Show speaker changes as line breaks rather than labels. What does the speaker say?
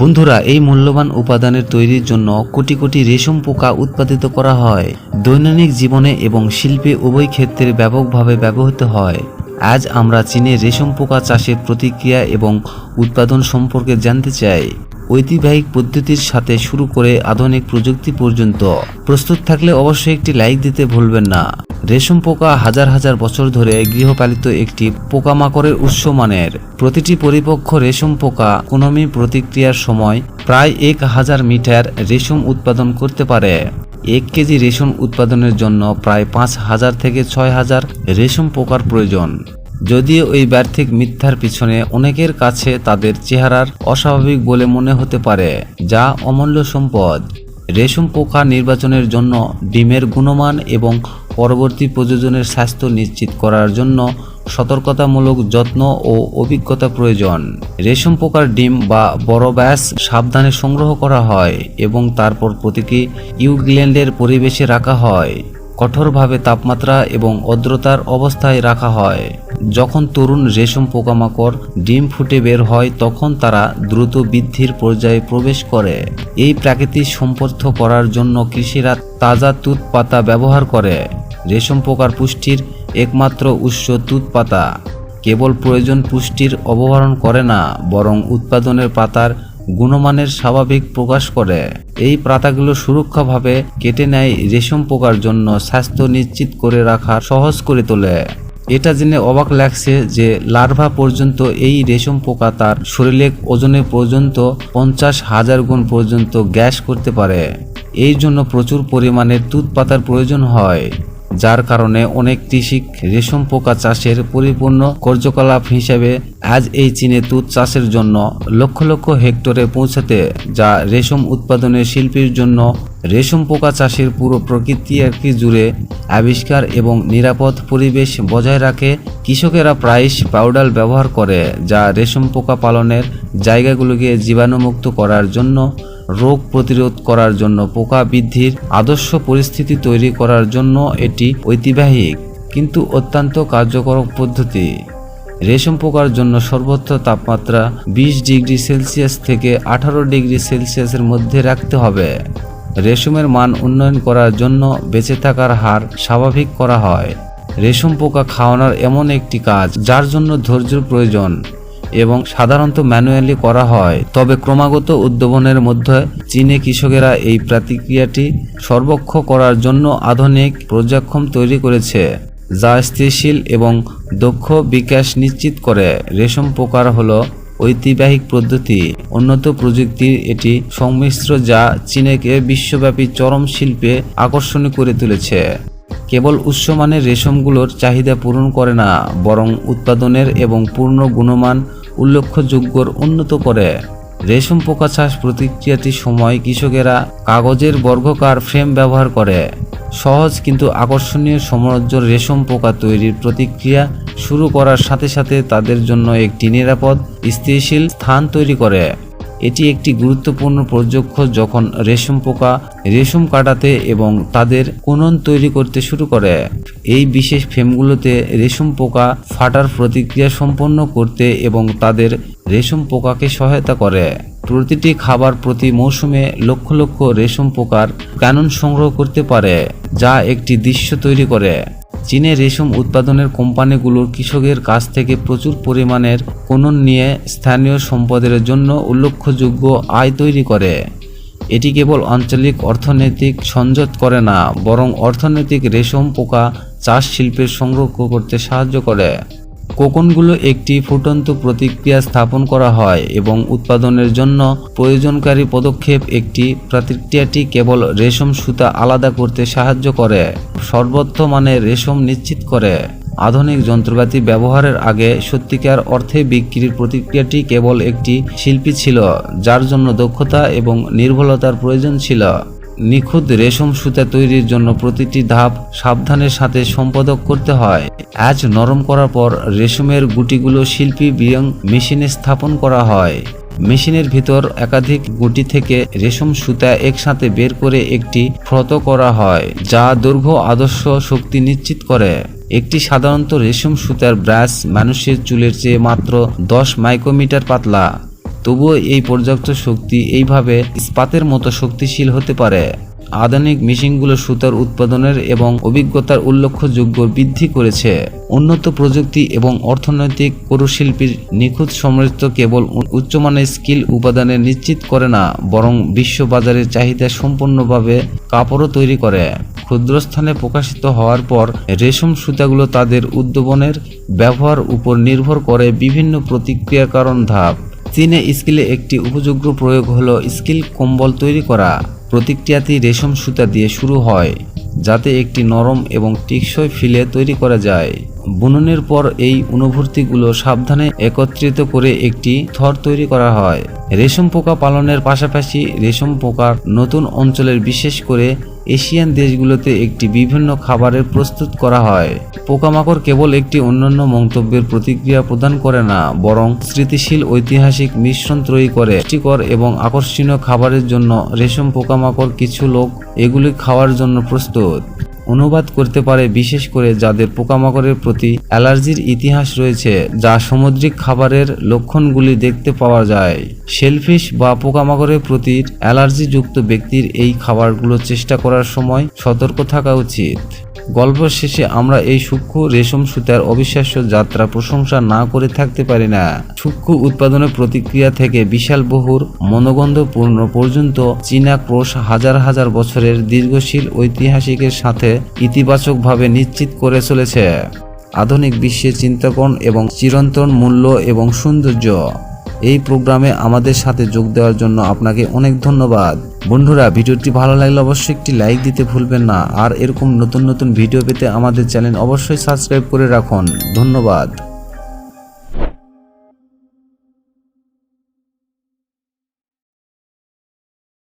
বন্ধুরা, এই মূল্যবান উপাদানের তৈরির জন্য কোটি কোটি রেশম পোকা উৎপাদিত করা হয়। দৈনন্দিন জীবনে এবং শিল্পে উভয় ক্ষেত্রে ব্যাপকভাবে ব্যবহৃত হয়। আজ আমরা চীনে রেশম পোকা চাষের প্রতিক্রিয়া এবং উৎপাদন সম্পর্কে জানতে চাই। ঐতিহাসিক পদ্ধতির সাথে শুরু করে আধুনিক প্রযুক্তি পর্যন্ত। প্রস্তুত থাকলে অবশ্যই একটি লাইক দিতে ভুলবেন না। রেশম পোকা হাজার হাজার বছর ধরে গৃহপালিত একটি পোকামাকড়ের উৎস মানের। প্রতিটি পরিপক্ষ রেশম পোকা কোনমি প্রতিক্রিয়ার সময় প্রায় এক হাজার মিটার রেশম উৎপাদন করতে পারে। এক কেজি রেশম উৎপাদনের জন্য প্রায় পাঁচ হাজার থেকে ছয় হাজার রেশম পোকার প্রয়োজন। যদিও ওই ব্যর্থিক মিথ্যার পিছনে অনেকের কাছে তাদের চেহারার অস্বাভাবিক বলে মনে হতে পারে, যা অমূল্য সম্পদ। রেশম পোকা নির্বাচনের জন্য ডিমের গুণমান এবং পরবর্তী প্রযোজনের স্বাস্থ্য নিশ্চিত করার জন্য সতর্কতামূলক যত্ন ও অভিজ্ঞতা প্রয়োজন। রেশম পোকার ডিম বা বড় ব্যাস সাবধানে সংগ্রহ করা হয় এবং তারপর প্রতীকী ইউগ্ল্যান্ডের পরিবেশে রাখা হয়। কঠোরভাবে তাপমাত্রা এবং আর্দ্রতার অবস্থায় রাখা হয়। যখন তরুণ রেশম পোকামাকড় ডিম ফুটে বের হয়, তখন তারা দ্রুত বৃদ্ধির পর্যায়ে প্রবেশ করে। এই প্রাকৃতিক সম্পর্ক করার জন্য কৃষিরা তাজা তুত পাতা ব্যবহার করে। রেশম পোকার পুষ্টির একমাত্র উৎস তুত পাতা। কেবল প্রয়োজন পুষ্টির অবহরণ করে না, বরং উৎপাদনের পাতার গুণমানের স্বাভাবিক প্রকাশ করে। এই পাতাগুলো সুরক্ষাভাবে কেটে নেয় রেশম পোকার জন্য স্বাস্থ্য নিশ্চিত করে রাখা সহজ করে তোলে। এটা জেনে অবাক লাগছে যে লার্ভা পর্যন্ত এই রেশম পোকা তার শরীরে ওজনে পর্যন্ত পঞ্চাশ হাজার গুণ পর্যন্ত গ্যাস করতে পারে। এই জন্য প্রচুর পরিমাণে তুত পাতার প্রয়োজন হয়। যার কারণে অনেক কৃষিক রেশম পোকা চাষের পরিপূর্ণ কার্যকলাপ হিসেবে আজ এই চীনে তুত চাষের জন্য লক্ষ লক্ষ হেক্টরে পৌঁছাতে, যা রেশম উৎপাদনের শিল্পীর জন্য রেশম পোকা চাষের পুরো প্রকৃতি জুড়ে আবিষ্কার এবং নিরাপদ পরিবেশ বজায় রাখে, কৃষকেরা প্রায়শ পাউডার ব্যবহার করে, যা রেশম পোকা পালনের জায়গাগুলোকে জীবাণুমুক্ত করার জন্য রোগ প্রতিরোধ করার জন্য পোকা বৃদ্ধির আদর্শ পরিস্থিতি তৈরি করার জন্য এটি ঐতিহাসিক, কিন্তু অত্যন্ত কার্যকর পদ্ধতি। রেশম পোকার জন্য সর্বোচ্চ তাপমাত্রা বিশ ডিগ্রি সেলসিয়াস থেকে আঠারো ডিগ্রি সেলসিয়াসের মধ্যে রাখতে হবে। রেশমের মান উন্নয়ন করার জন্য বেঁচে থাকার হার স্বাভাবিক করা হয়। রেশম পোকা খাওয়ানোর এমন একটি কাজ, যার জন্য ধৈর্যের প্রয়োজন। এবং সাধারণত ম্যানুয়ালি করা হয়। তবে ক্রমাগত উদ্ভাবনের মধ্যে চীনে কৃষকেরা এই প্রতিক্রিয়াটি সর্বক্ষ করার জন্য আধুনিক প্রজেক্ষম তৈরি করেছে, যা স্থিতিশীল এবং দক্ষ বিকাশ নিশ্চিত করে। রেশম পোকার হলো ঐতিহাসিক পদ্ধতি। উন্নত প্রযুক্তির এটি সংমিশ্র যা চীনকে বিশ্বব্যাপী চরম শিল্পে আকর্ষণীয় করে তুলেছে। কেবল উচ্চমানের রেশমগুলোর চাহিদা পূরণ করে না, বরং উৎপাদনের এবং পূর্ণ গুণমান উল্লেখযোগ্যর উন্নত করে। রেশম পোকা চাষ প্রতিক্রিয়াটির সময় কৃষকেরা কাগজের বর্গকার ফ্রেম ব্যবহার করে। সহজ কিন্তু আকর্ষণীয় সমরজ্জ রেশম পোকা তৈরির প্রতিক্রিয়া শুরু করার সাথে সাথে তাদের জন্য একটি নিরাপদ, স্থিতিশীল স্থান তৈরি করে। এটি একটি গুরুত্বপূর্ণ প্রযক্ষ যখন রেশম পোকা রেশম কাটাতে এবং তাদের কোনন তৈরি করতে শুরু করে। এই বিশেষ ফ্রেমগুলোতে রেশম পোকা ফাটার প্রতিক্রিয়া সম্পন্ন করতে এবং তাদের রেশম পোকাকে সহায়তা করে। প্রতিটি খাবার প্রতি মৌসুমে লক্ষ লক্ষ রেশম পোকার ক্যানন সংগ্রহ করতে পারে, যা একটি দৃশ্য তৈরি করে। চীনে রেশম উৎপাদনের কোম্পানিগুলোর কৃষকের কাছ থেকে প্রচুর পরিমাণের কোনন নিয়ে স্থানীয় সম্পদের জন্য উল্লেখযোগ্য আয় তৈরি করে। এটি কেবল আঞ্চলিক অর্থনৈতিক সংযত করে না, বরং অর্থনৈতিক রেশম পোকা চাষ শিল্পের সংরক্ষণ করতে সাহায্য করে। কোকনগুলো একটি ফুটন্ত প্রতিক্রিয়া স্থাপন করা হয় এবং উৎপাদনের জন্য প্রয়োজনকারী পদক্ষেপ একটি প্রতিক্রিয়াটি কেবল রেশম সুতা আলাদা করতে সাহায্য করে, সর্বোচ্চ মানের রেশম নিশ্চিত করে। আধুনিক যন্ত্রপাতি ব্যবহারের আগে সত্যিকার অর্থে বিক্রির প্রতিক্রিয়াটি কেবল একটি শিল্পী ছিল, যার জন্য দক্ষতা এবং নির্ভুলতার প্রয়োজন ছিল। নিখুঁত রেশম সুতা তৈরির জন্য প্রতিটি ধাপ সাবধানের সাথে সম্পাদক করতে হয়। আজ নরম করার পর রেশমের গুটিগুলো শিল্পী বিয়ং মেশিনে স্থাপন করা হয়। মেশিনের ভিতর একাধিক গুটি থেকে রেশম সুতা একসাথে বের করে একটি ফ্রত করা হয়, যা দৈর্ঘ্য, আদর্শ শক্তি নিশ্চিত করে। একটি সাধারণত রেশম সুতার ব্রাশ মানুষের চুলের চেয়ে মাত্র দশ মাইক্রোমিটার পাতলা। তবুও এই পর্যাপ্ত শক্তি এইভাবে ইস্পাতের মতো শক্তিশীল হতে পারে। আধুনিক মেশিনগুলো সুতার উৎপাদনের এবং অভিজ্ঞতার উল্লেখযোগ্য বৃদ্ধি করেছে। উন্নত প্রযুক্তি এবং অর্থনৈতিক করুশিল্পীর নিখুঁত সমৃদ্ধ কেবল উচ্চমানের স্কিল উপাদানে নিশ্চিত করে না, বরং বিশ্ববাজারের চাহিদা সম্পূর্ণভাবে কাপড়ও তৈরি করে। ক্ষুদ্রস্থানে প্রকাশিত হওয়ার পর রেশম সুতাগুলো তাদের উদ্ভাবনের ব্যবহার উপর নির্ভর করে বিভিন্ন প্রতিক্রিয়ার কারণ ধাপ। চীনে স্কিলে একটি উপযোগ্য প্রয়োগ হলো স্কিল কম্বল তৈরি করা। প্রতিক্রিয়াটি রেশম সুতা দিয়ে শুরু হয়, যাতে একটি নরম এবং টেকসই ফিলে তৈরি করা যায়। বুননের পর এই অনুভূতিগুলো সাবধানে একত্রিত করে একটি থর তৈরি করা হয়। রেশম পোকা পালনের পাশাপাশি রেশম পোকার নতুন অঞ্চলের বিশেষ করে এশিয়ান দেশগুলোতে একটি বিভিন্ন খাবারের প্রস্তুত করা হয়। পোকামাকড় কেবল একটি অন্যান্য মন্তব্যের প্রতিক্রিয়া প্রদান করে না, বরং স্মৃতিশীল ঐতিহাসিক মিশ্রণ তৈরি করে। পুষ্টিকর এবং আকর্ষণীয় খাবারের জন্য রেশম পোকামাকড় কিছু লোক এগুলি খাওয়ার জন্য প্রস্তুত। অনুবাদ করতে পারে বিশেষ করে যাদের পোকামাকড়ের প্রতি অ্যালার্জির ইতিহাস রয়েছে, যা সামুদ্রিক খাবারের লক্ষণগুলি দেখতে পাওয়া যায়। শেলফিশ বা পোকামাকড়ের প্রতি অ্যালার্জিযুক্ত ব্যক্তির এই খাবারগুলো চেষ্টা করার সময় সতর্ক থাকা উচিত। গল্প শেষে আমরা এই সূক্ষ্ম রেশম সুতার অবিশ্বাস্য যাত্রা প্রশংসা না করে থাকতে পারি না। সূক্ষ্ম উৎপাদনের প্রতিক্রিয়া থেকে বিশাল বহুর মনোগন্ধপূর্ণ পর্যন্ত চীনা ক্রোশ হাজার হাজার বছরের দীর্ঘশীল ঐতিহাসিকের সাথে ইতিবাচকভাবে নিশ্চিত করে চলেছে। আধুনিক বিশ্বে চিন্তাকরণ এবং চিরন্তন মূল্য এবং সৌন্দর্য এই প্রোগ্রামে আমাদের সাথে যোগ দেওয়ার জন্য আপনাকে অনেক ধন্যবাদ। বন্ধুরা, ভিডিওটি ভালো লাগলে অবশ্যই একটি লাইক দিতে ভুলবেন না। আর এরকম নতুন নতুন ভিডিও পেতে আমাদের চ্যানেল অবশ্যই সাবস্ক্রাইব করে রাখুন। ধন্যবাদ।